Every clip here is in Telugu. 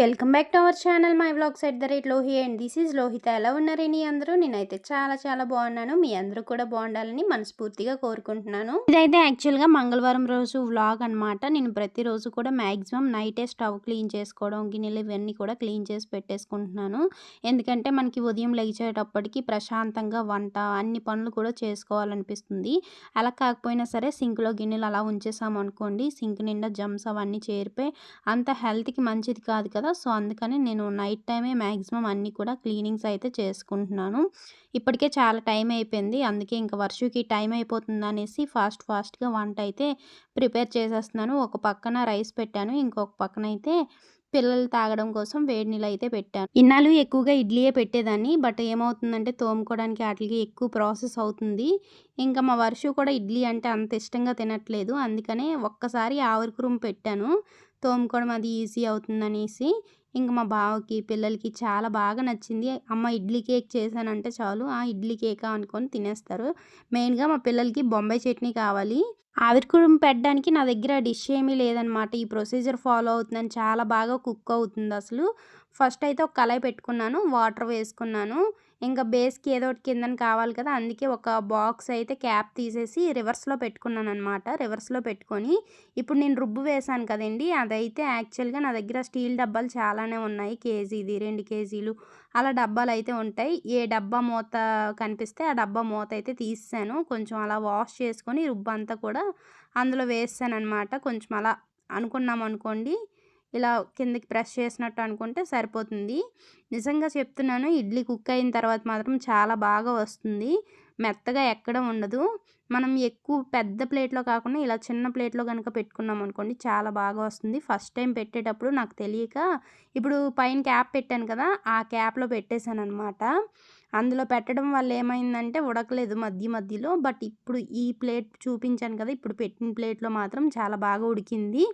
Welcome back to our channel my vlogs at the rate Lohi and this is Lohitha. ఎలా ఉన్నారని అందరూ? నేనైతే చాలా చాలా బాగున్నాను. మీ అందరూ కూడా బాగుండాలని మనస్ఫూర్తిగా కోరుకుంటున్నాను. ఇదైతే యాక్చువల్గా మంగళవారం రోజు వ్లాగ్ అనమాట నేను ప్రతిరోజు కూడా మ్యాక్సిమం నైటే స్టవ్ క్లీన్ చేసుకోవడం గిన్నెలు ఇవన్నీ కూడా క్లీన్ చేసి పెట్టేసుకుంటున్నాను. ఎందుకంటే మనకి ఉదయం లెగిచేటప్పటికి ప్రశాంతంగా వంట అన్ని పనులు కూడా చేసుకోవాలనిపిస్తుంది. అలా కాకపోయినా సరే సింక్లో గిన్నెలు అలా ఉంచేసాము అనుకోండి సింక్ నిండా జమ్స్ అవన్నీ చేరిపోయి అంత హెల్త్కి మంచిది కాదు కదా. సో అందుకని నేను నైట్ టైమే మ్యాక్సిమం అన్నీ కూడా క్లీనింగ్స్ అయితే చేసుకుంటున్నాను. ఇప్పటికే చాలా టైం అయిపోయింది. అందుకే ఇంకా వర్షుకి టైం అయిపోతుంది అనేసి ఫాస్ట్ ఫాస్ట్గా వంట అయితే ప్రిపేర్ చేసేస్తున్నాను. ఒక పక్కన రైస్ పెట్టాను. ఇంకొక పక్కన అయితే పిల్లలు తాగడం కోసం వేడి నీళ్ళు అయితే పెట్టాను. ఇన్నాళ్ళు ఎక్కువగా ఇడ్లీయే పెట్టేదాన్ని. బట్ ఏమవుతుందంటే తోముకోవడానికి వాటికి ఎక్కువ ప్రాసెస్ అవుతుంది. ఇంకా మా వర్షు కూడా ఇడ్లీ అంటే అంత ఇష్టంగా తినట్లేదు. అందుకనే ఒక్కసారి ఆవిరికురుం పెట్టాను. తోముకోవడం అది ఈజీ అవుతుందనేసి ఇంక మా బావకి పిల్లలకి చాలా బాగా నచ్చింది. అమ్మ ఇడ్లీ కేక్ చేశానంటే చాలు ఆ ఇడ్లీ కేక్ అనుకొని తినేస్తారు. మెయిన్గా మా పిల్లలకి బొంబాయి చట్నీ కావాలి. ఆవిరికుడుం పెట్టడానికి నా దగ్గర డిష్ ఏమీ లేదనమాట. ఈ ప్రొసీజర్ ఫాలో అవుతుందని చాలా బాగా కుక్ అవుతుంది అసలు. ఫస్ట్ అయితే ఒక కళాయి పెట్టుకున్నాను వాటర్ వేసుకున్నాను. ఇంకా బేస్కి ఏదో ఒకటి కిందని కావాలి కదా అందుకే ఒక బాక్స్ అయితే క్యాప్ తీసేసి రివర్స్లో పెట్టుకున్నాను అనమాట రివర్స్లో పెట్టుకొని ఇప్పుడు నేను రుబ్బు వేసాను కదండి అదైతే యాక్చువల్గా నా దగ్గర స్టీల్ డబ్బాలు చాలానే ఉన్నాయి కేజీది రెండు కేజీలు అలా డబ్బాలు అయితే ఉంటాయి. ఏ డబ్బా మూత కనిపిస్తే ఆ డబ్బా మూత అయితే తీసాను కొంచెం అలా వాష్ చేసుకొని రుబ్బు అంతా కూడా అందులో వేస్తాను అనమాట కొంచెం అలా అనుకున్నాం అనుకోండి ఇలా కిందకి ప్రెస్ చేసినట్టు అనుకుంటే సరిపోతుంది. నిజంగా చెప్తున్నాను ఇడ్లీ కుక్ అయిన తర్వాత మాత్రం చాలా బాగా వస్తుంది. మెత్తగా ఎక్కడ ఉండదు. మనం ఎక్కువ పెద్ద ప్లేట్లో కాకుండా ఇలా చిన్న ప్లేట్లో కనుక పెట్టుకున్నాం అనుకోండి చాలా బాగా వస్తుంది. ఫస్ట్ టైం పెట్టేటప్పుడు నాకు తెలియక ఇప్పుడు పైన క్యాప్ పెట్టాను కదా ఆ క్యాప్లో పెట్టేశాను అనమాట అందులో పెట్టడం వల్ల ఏమైందంటే ఉడకలేదు మధ్య మధ్యలో బట్ ఇప్పుడు ఈ ప్లేట్ చూపించాను కదా ఇప్పుడు పెట్టిన ప్లేట్లో మాత్రం చాలా బాగా ఉడికింది.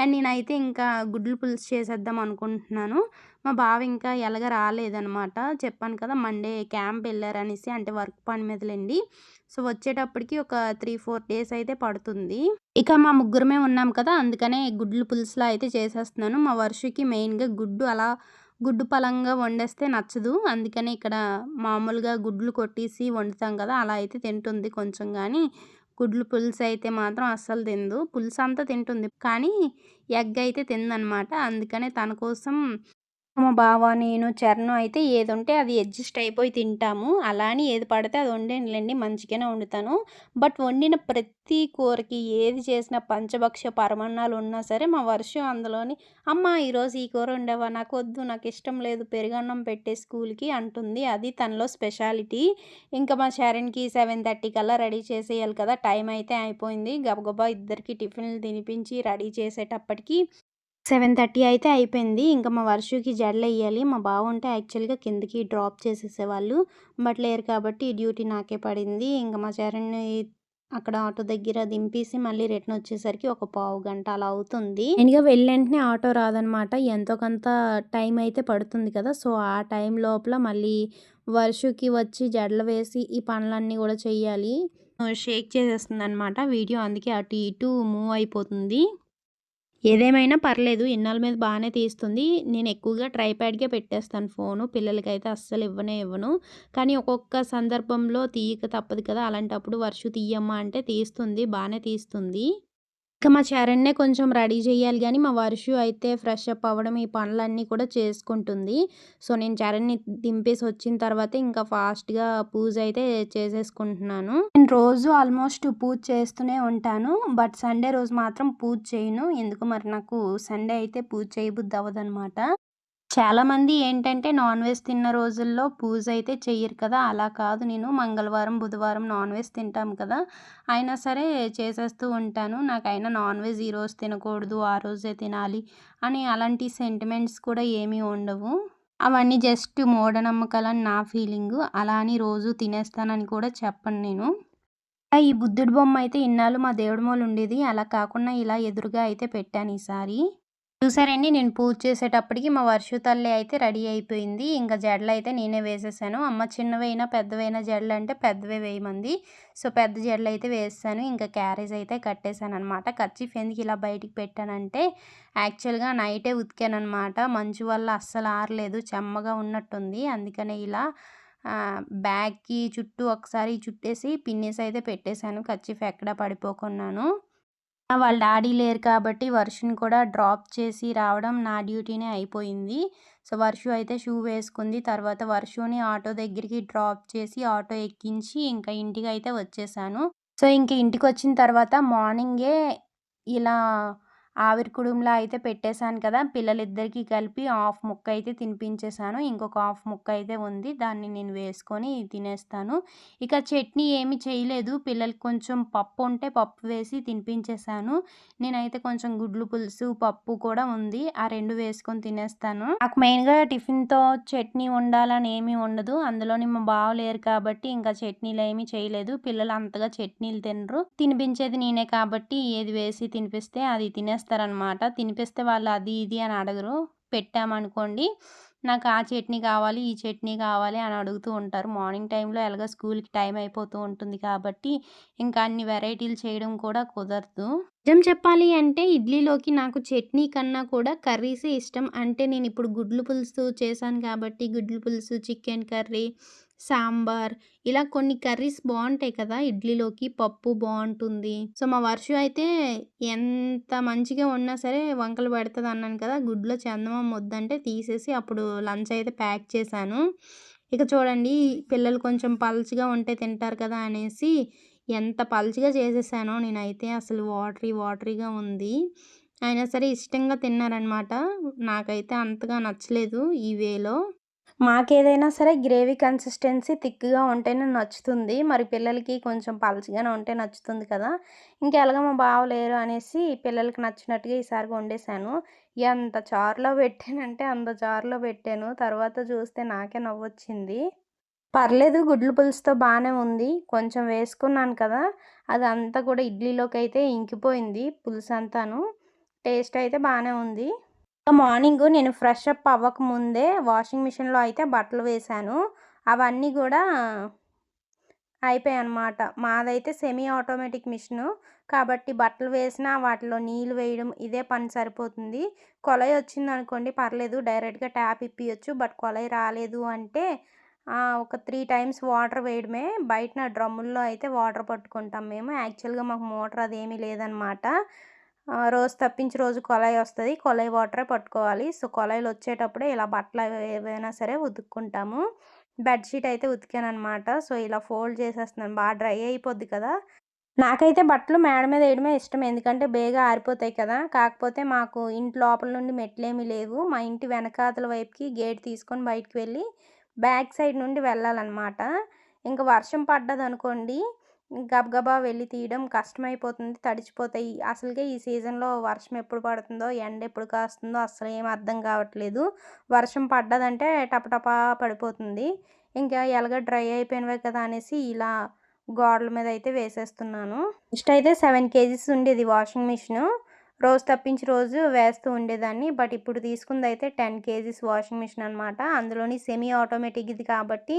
అండ్ నేనైతే ఇంకా గుడ్లు పులుసు చేసేద్దాం అనుకుంటున్నాను. మా బావ ఇంకా ఎలాగ రాలేదనమాట చెప్పాను కదా మండే క్యాంప్ వెళ్ళారనేసి అంటే వర్క్ పని మీదలేండి. సో వచ్చేటప్పటికి ఒక త్రీ ఫోర్ డేస్ అయితే పడుతుంది. ఇక మా ముగ్గురమే ఉన్నాం కదా అందుకనే గుడ్లు పులుసులా అయితే చేసేస్తున్నాను. మా వర్షకి మెయిన్గా గుడ్డు అలా గుడ్డు పలంగా వండేస్తే నచ్చదు. అందుకనే ఇక్కడ మామూలుగా గుడ్లు కొట్టేసి వండుతాం కదా అలా అయితే తింటుంది కొంచెం కానీ గుడ్లు పులుసు అయితే మాత్రం అస్సలు తిందు పులుసు అంతా తింటుంది. కానీ ఎగ్ అయితే తిందనమాట. అందుకనే తన కోసం మా బావ నేను చరణం అయితే ఏది ఉంటే అది అడ్జస్ట్ అయిపోయి తింటాము. అలా అని ఏది పడితే అది వండేనులేండి మంచిగానే వండుతాను. బట్ వండిన ప్రతి కూరకి ఏది చేసిన పంచభక్ష పరమన్నాలు ఉన్నా సరే మా వర్షం అందులోని అమ్మ ఈరోజు ఈ కూర ఉండేవా నాకు వద్దు నాకు ఇష్టం లేదు పెరుగన్నం పెట్టే స్కూల్కి అంటుంది. అది తనలో స్పెషాలిటీ. ఇంకా మా చరణ్కి సెవెన్ థర్టీ కల్లా రెడీ చేసేయాలి కదా టైం అయితే అయిపోయింది. గబగబా ఇద్దరికి టిఫిన్లు తినిపించి రెడీ చేసేటప్పటికి సెవెన్ థర్టీ అయితే అయిపోయింది. ఇంకా మా వర్షుకి జడలు వేయాలి. మా బావ ఉంటే యాక్చువల్గా కిందకి డ్రాప్ చేసేసేవాళ్ళు. బట్ లేరు కాబట్టి డ్యూటీ నాకే పడింది. ఇంకా మా చరణ్ని అక్కడ ఆటో దగ్గర దింపేసి మళ్ళీ రిటర్న్ వచ్చేసరికి ఒక పావు గంట అలా అవుతుంది. నేనుగా వెళ్ళి వెంటనే ఆటో రాదనమాట. ఎంతో కొంత టైం అయితే పడుతుంది కదా. సో ఆ టైం లోపల మళ్ళీ వర్షుకి వచ్చి జడలు వేసి ఈ పనులన్నీ కూడా చెయ్యాలి. షేక్ చేసేస్తుంది అనమాట వీడియో. అందుకే అటు ఇటు మూవ్ అయిపోతుంది. ఏదేమైనా పర్లేదు ఇన్నాళ్ళ మీద బాగానే తీస్తుంది. నేను ఎక్కువగా ట్రైప్యాడ్కే పెట్టేస్తాను ఫోను. పిల్లలకైతే అస్సలు ఇవ్వనే ఇవ్వను. కానీ ఒక్కొక్క సందర్భంలో తీయక తప్పదు కదా. అలాంటప్పుడు వర్షు తీయమ్మా అంటే తీస్తుంది. బాగానే తీస్తుంది. ఇక మా చరణ్నే కొంచెం రెడీ చేయాలి కానీ మా వర్షు అయితే ఫ్రెష్ అప్ అవ్వడం ఈ పనులన్నీ కూడా చేసుకుంటుంది. సో నేను చరణ్ని దింపేసి వచ్చిన తర్వాత ఇంకా ఫాస్ట్గా పూజ అయితే చేసేసుకుంటున్నాను. నేను రోజు ఆల్మోస్ట్ పూజ చేస్తూనే ఉంటాను. బట్ సండే రోజు మాత్రం పూజ చేయను. ఎందుకు మరి నాకు సండే అయితే పూజ చేయబుద్ధి అవ్వదనమాట చాలామంది ఏంటంటే నాన్ వెజ్ తిన్న రోజుల్లో పూజ అయితే చెయ్యరు కదా. అలా కాదు. నేను మంగళవారం బుధవారం నాన్ వెజ్ తింటాం కదా. అయినా సరే చేసేస్తూ ఉంటాను. నాకైనా నాన్ వెజ్ ఈరోజు తినకూడదు ఆ రోజే తినాలి అని అలాంటి సెంటిమెంట్స్ కూడా ఏమీ ఉండవు. అవన్నీ జస్ట్ మూఢనమ్మకాలని నా ఫీలింగు అలా అని రోజు తినేస్తానని కూడా చెప్పను నేను. ఈ బుద్ధుడి బొమ్మ అయితే ఇన్నాళ్ళు మా దేవుడి మూలు ఉండేది అలా కాకుండా ఇలా ఎదురుగా అయితే పెట్టాను ఈసారి. చూసారండి నేను పూజ చేసేటప్పటికి మా వర్షు తల్లి అయితే రెడీ అయిపోయింది. ఇంకా జడలు అయితే నేనే వేసేసాను. అమ్మ చిన్నవైనా పెద్దవైనా జడలు అంటే పెద్దవే వేయమంది. సో పెద్ద జడలు అయితే వేసాను ఇంకా క్యారేజ్ అయితే కట్టేశాను అనమాట కచ్చిఫ్ ఎందుకు ఇలా బయటికి పెట్టానంటే యాక్చువల్గా నైటే ఉతికాను అనమాట మంచు వల్ల అస్సలు ఆరలేదు. చెమ్మగా ఉన్నట్టుంది. అందుకనే ఇలా బ్యాగ్కి చుట్టూ ఒకసారి చుట్టేసి పిన్నేసి అయితే పెట్టేశాను. కర్చీఫ్ ఎక్కడ పడిపోకున్నాను. వాళ్ళ డాడీ లేరు కాబట్టి వర్షుని కూడా డ్రాప్ చేసి రావడం నా డ్యూటీనే అయిపోయింది. సో వర్షు అయితే షూ వేసుకుంది. తర్వాత వర్షుని ఆటో దగ్గరికి డ్రాప్ చేసి ఆటో ఎక్కించి ఇంకా ఇంటికి అయితే వచ్చేసాను. సో ఇంక ఇంటికి వచ్చిన తర్వాత మార్నింగే ఇలా ఆవిరి కుడుంలో అయితే పెట్టేశాను కదా పిల్లలిద్దరికీ కలిపి హాఫ్ ముక్క అయితే తినిపించేశాను. ఇంకొక హాఫ్ ముక్క అయితే ఉంది దాన్ని నేను వేసుకొని తినేస్తాను. ఇక చట్నీ ఏమి చేయలేదు పిల్లలకి కొంచెం పప్పు ఉంటే పప్పు వేసి తినిపించేశాను. నేనైతే కొంచెం గుడ్లు పులుసు పప్పు కూడా ఉంది ఆ రెండు వేసుకొని తినేస్తాను. నాకు మెయిన్గా టిఫిన్తో చట్నీ ఉండాలని ఏమీ ఉండదు అందులోని మా బావ లేరు కాబట్టి ఇంకా చట్నీలు ఏమీ చేయలేదు. పిల్లలు అంతగా చట్నీలు తినరు. తినిపించేది నేనే కాబట్టి ఏది వేసి తినిపిస్తే అది తినేస్తాను. చేస్తారనమాట. తినిపిస్తే వాళ్ళు అది ఇది అని అడగరు. పెట్టామనుకోండి నాకు ఆ చట్నీ కావాలి ఈ చట్నీ కావాలి అని అడుగుతూ ఉంటారు. మార్నింగ్ టైంలో ఎలాగో స్కూల్కి టైం అయిపోతూ ఉంటుంది కాబట్టి ఇంకా అన్ని వెరైటీలు చేయడం కూడా కుదరదు. నిజం చెప్పాలి అంటే ఇడ్లీలోకి నాకు చట్నీ కన్నా కూడా కర్రీసే ఇష్టం. అంటే నేను ఇప్పుడు గుడ్లు పులుసు చేశాను కాబట్టి గుడ్లు పులుసు చికెన్ కర్రీ సాంబార్ ఇలా కొన్ని కర్రీస్ బాగుంటాయి కదా! ఇడ్లీలోకి పప్పు బాగుంటుంది సో మా వర్షం అయితే ఎంత మంచిగా ఉన్నా సరే వంకలు పెడుతుంది అన్నాను కదా! గుడ్లో చందమం వద్దంటే తీసేసి అప్పుడు లంచ్ అయితే ప్యాక్ చేశాను. ఇక చూడండి పిల్లలు కొంచెం పల్చగా ఉంటే తింటారు కదా! అనేసి ఎంత పల్చగా చేసేసానో నేనైతే అసలు వాటరీ వాటరీగా ఉంది. అయినా సరే ఇష్టంగా తిన్నారనమాట నాకైతే అంతగా నచ్చలేదు ఈ వేలో. మాకేదైనా సరే గ్రేవీ కన్సిస్టెన్సీ థిక్గా ఉంటేనే నచ్చుతుంది. మరి పిల్లలకి కొంచెం పలచగానే ఉంటే నచ్చుతుంది కదా. ఇంకెలాగ మా బావ లేరు అనేసి పిల్లలకి నచ్చినట్టుగా ఈసారి వండేసాను ఎంత చారులో పెట్టానంటే అంత చారులో పెట్టాను. తర్వాత చూస్తే నాకే నవ్వొచ్చింది. పర్లేదు గుడ్లు పులుసుతో బాగానే ఉంది. కొంచెం వేసుకున్నాను కదా. అది అంతా కూడా ఇడ్లీలోకి అయితే ఇంకిపోయింది పులుసు అంతాను టేస్ట్ అయితే బాగానే ఉంది. మార్నింగ్ నేను ఫ్రెష్ అప్ అవ్వకముందే వాషింగ్ మిషన్లో అయితే బట్టలు వేశాను. అవన్నీ కూడా అయిపోయాయి అన్నమాట మాదైతే సెమీ ఆటోమేటిక్ మిషను. కాబట్టి బట్టలు వేసినా వాటిలో నీళ్ళు వేయడం ఇదే పని సరిపోతుంది. కొలయి వచ్చింది అనుకోండి పర్లేదు డైరెక్ట్గా ట్యాప్ ఇప్పియచ్చు. బట్ కొలయి రాలేదు అంటే ఒక త్రీ టైమ్స్ వాటర్ వేయడమే. బయట డ్రమ్ముల్లో అయితే వాటర్ పట్టుకుంటాం మేము. యాక్చువల్గా మాకు మోటార్ అదేమీ లేదనమాట రోజు తప్పించి రోజు కొలాయి వస్తుంది. కొలాయి వాటరే పట్టుకోవాలి. సో కొలాయిలు వచ్చేటప్పుడే ఇలా బట్టలు ఏవైనా సరే ఉతుక్కుంటాము. బెడ్షీట్ అయితే ఉతికాను అనమాట సో ఇలా ఫోల్డ్ చేసేస్తున్నాను. బాగా డ్రై అయిపోద్ది కదా. నాకైతే బట్టలు మేడ మీద వేయడమే ఇష్టం. ఎందుకంటే బేగా ఆరిపోతాయి కదా. కాకపోతే మాకు ఇంటి లోపల నుండి మెట్లేమీ లేవు. మా ఇంటి వెనకాతల వైపుకి గేట్ తీసుకొని బయటకు వెళ్ళి బ్యాక్ సైడ్ నుండి వెళ్ళాలన్నమాట. ఇంకా వర్షం పడ్డది అనుకోండి గబగబా వెళ్ళి తీయడం కష్టమైపోతుంది తడిచిపోతాయి. అసలుకే ఈ సీజన్లో వర్షం ఎప్పుడు పడుతుందో ఎండ ఎప్పుడు కాస్తుందో అసలు ఏం అర్థం కావట్లేదు. వర్షం పడ్డదంటే టపటపా పడిపోతుంది. ఇంకా ఎలాగ డ్రై అయిపోయినవే కదా అనేసి ఇలా గోడల మీద అయితే వేసేస్తున్నాను. నెక్స్ట్ అయితే సెవెన్ కేజీస్ ఉండేది వాషింగ్ మిషన్. రోజు తప్పించి రోజు వేస్తూ ఉండేదాన్ని. బట్ ఇప్పుడు తీసుకుంది అయితే టెన్ కేజీస్ వాషింగ్ మిషన్ అనమాట అందులోని సెమీ ఆటోమేటిక్ ఇది కాబట్టి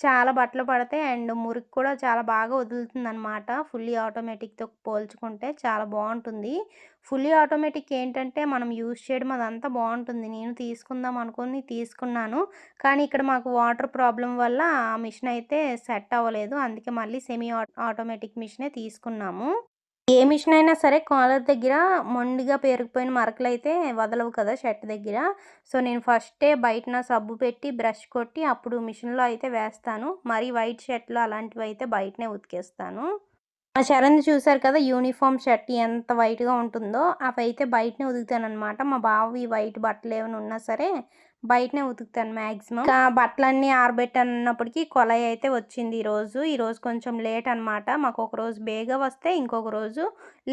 చాలా బట్టలు పడతాయి. అండ్ మురికి కూడా చాలా బాగా వదులుతుంది అనమాట ఫుల్లీ ఆటోమేటిక్తో పోల్చుకుంటే చాలా బాగుంటుంది. ఫుల్లీ ఆటోమేటిక్ ఏంటంటే మనం యూజ్ చేయడం అదంతా బాగుంటుంది. నేను తీసుకుందాం అనుకుని తీసుకున్నాను. కానీ ఇక్కడ మాకు వాటర్ ప్రాబ్లం వల్ల ఆ మిషన్ అయితే సెట్ అవ్వలేదు. అందుకే మళ్ళీ సెమీ ఆటోమేటిక్ మిషనే తీసుకున్నాము. ఏ మిషన్ అయినా సరే కాలర్ దగ్గర మొండిగా పేరుకుపోయిన మరకలు అయితే వదలవు కదా షర్ట్ దగ్గర. సో నేను ఫస్టే బయటన సబ్బు పెట్టి బ్రష్ కొట్టి అప్పుడు మిషన్లో అయితే వేస్తాను. మరి వైట్ షర్ట్లు అలాంటివి అయితే బయటనే ఉతికేస్తాను. ఆ శరణ్ చూసారు కదా యూనిఫామ్ షర్ట్ ఎంత వైట్గా ఉంటుందో అవి అయితే బయటనే ఉతుకుతాను అనమాట మా బావి వైట్ బట్టలు ఏమైనా ఉన్నా సరే బయటనే ఉతుకుతాను మ్యాక్సిమం ఇంకా బట్టలన్నీ ఆరబెట్టన్నప్పటికీ కొలయి అయితే వచ్చింది ఈరోజు. ఈరోజు కొంచెం లేట్ అనమాట మాకు ఒక రోజు బేగా వస్తే ఇంకొక రోజు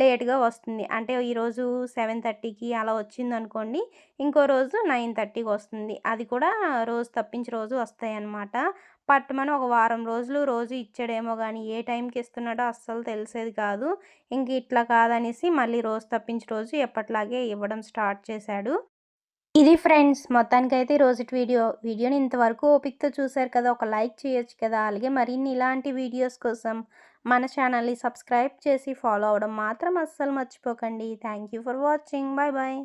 లేట్గా వస్తుంది. అంటే ఈరోజు సెవెన్ థర్టీకి అలా వచ్చింది అనుకోండి ఇంకో రోజు నైన్ థర్టీకి వస్తుంది. అది కూడా రోజు తప్పించి రోజు వస్తాయి అన్నమాట. పట్టుమని ఒక వారం రోజులు రోజు ఇచ్చాడేమో కానీ ఏ టైంకి ఇస్తున్నాడో అస్సలు తెలిసేది కాదు. ఇంక ఇట్లా కాదనేసి మళ్ళీ రోజు తప్పించి రోజు ఎప్పట్లాగే ఇవ్వడం స్టార్ట్ చేశాడు. ఇది ఫ్రెండ్స్ మొత్తానికైతే రోజు వీడియో వీడియోని ఇంతవరకు ఓపికతో చూశారు కదా ఒక లైక్ చేయొచ్చు కదా అలాగే మరిన్ని ఇలాంటి వీడియోస్ కోసం మన ఛానల్ని సబ్స్క్రైబ్ చేసి ఫాలో అవడం మాత్రం అస్సలు మర్చిపోకండి. Thank you for watching. Bye bye